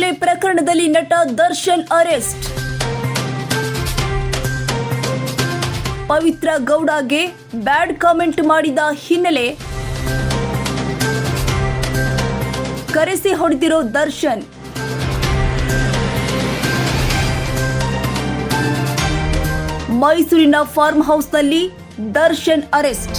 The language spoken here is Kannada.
ಕೊಲೆ ಪ್ರಕರಣದಲ್ಲಿ ನಟ ದರ್ಶನ್ ಅರೆಸ್ಟ್. ಪವಿತ್ರ ಗೌಡಗೆ ಬ್ಯಾಡ್ ಕಾಮೆಂಟ್ ಮಾಡಿದ ಹಿನ್ನೆಲೆ ಕರೆಸಿ ಹೊಡೆದಿರೋ ದರ್ಶನ್. ಮೈಸೂರಿನ ಫಾರ್ಮ್ ಹೌಸ್ನಲ್ಲಿ ದರ್ಶನ್ ಅರೆಸ್ಟ್.